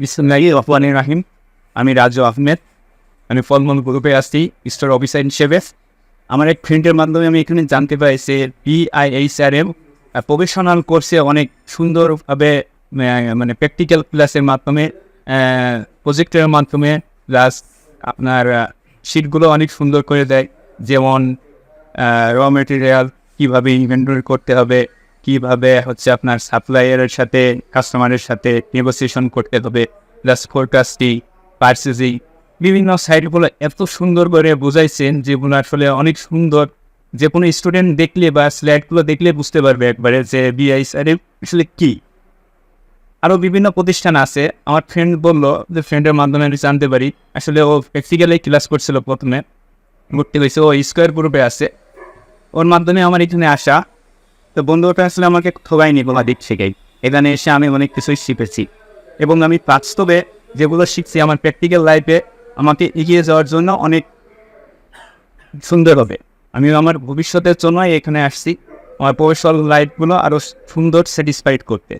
বিসমুল্লাহি রহমান রাহিম। আমি রাজু আহমেদ। আমি ফলমূল গ্রুপে আসছি স্টোর অফিসার হিসেবে আমার এক ফ্রেন্ডের মাধ্যমে আমি এখানে জানতে পারি যে বিআইএইচআরএম প্রফেশনাল কোর্সে অনেক সুন্দরভাবে মানে প্র্যাকটিক্যাল ক্লাসের মাধ্যমে প্রজেক্টের মাধ্যমে প্লাস আপনার শিটগুলো অনেক সুন্দর করে দেয়। যেমন র মেটেরিয়াল কীভাবে ইনভেন্টরি করতে হবে কীভাবে হচ্ছে আপনার সাপ্লায়ারের সাথে কাস্টমারের সাথে নেগোসিয়েশন করতে হবে প্লাস ফোরকাস্টিং পার্সেসিং বিভিন্ন সাইটগুলো এত সুন্দর করে বোঝাইছেন যেগুলো আসলে অনেক সুন্দর। যে কোনো স্টুডেন্ট দেখলে বা স্লাইডগুলো দেখলে বুঝতে পারবে একবারে যে বিআই সাইডে আসলে কী। আরও বিভিন্ন প্রতিষ্ঠান আছে, আমার ফ্রেন্ড বলল যে ফ্রেন্ডের মাধ্যমে আমি জানতে পারি, আসলে ও প্র্যাকটিক্যালি ক্লাস করছিল প্রথমে, ভর্তি হয়েছে, ও স্কোয়ার গ্রুপে আছে। ওর মাধ্যমে আমার এখানে আসা তো বন্ধুটা আসলে আমাকে ঠোবাইনি কোনো দিক থেকেই এখানে এসে আমি অনেক কিছুই শিখেছি। এবং আমি বাস্তবে যেগুলো শিখছি আমার প্র্যাকটিক্যাল লাইফে আমাকে এগিয়ে যাওয়ার জন্য অনেক সুন্দর হবে। আমি আমার ভবিষ্যতের জন্য এখানে আসছি। আমার প্রফেশনাল লাইফগুলো আরও সুন্দর স্যাটিসফাইড করতে।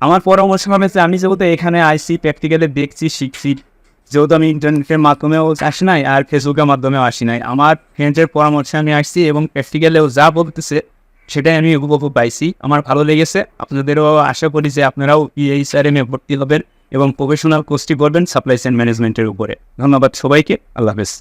আমার পরামর্শ হবে যে আমি যেহেতু এখানে আইসি প্র্যাকটিক্যালে দেখছি, শিখছি যেহেতু আমি ইন্টারনেটের মাধ্যমেও আসি নাই আর ফেসবুকের মাধ্যমেও আসি নাই, আমার ফ্রেন্ডের পরামর্শে আমি আসছি এবং প্র্যাকটিক্যালেও যা বলতেছে সেটাই আমি উপভোগ পাইছি। আমার ভালো লেগেছে। আপনাদেরও আশা করি যে আপনারাও ইএইচআরএম এ ভর্তি হবেন এবং প্রফেশনাল কোর্সটি করবেন সাপ্লাই চেন ম্যানেজমেন্টের উপরে। ধন্যবাদ সবাইকে। আল্লাহ হাফেজ।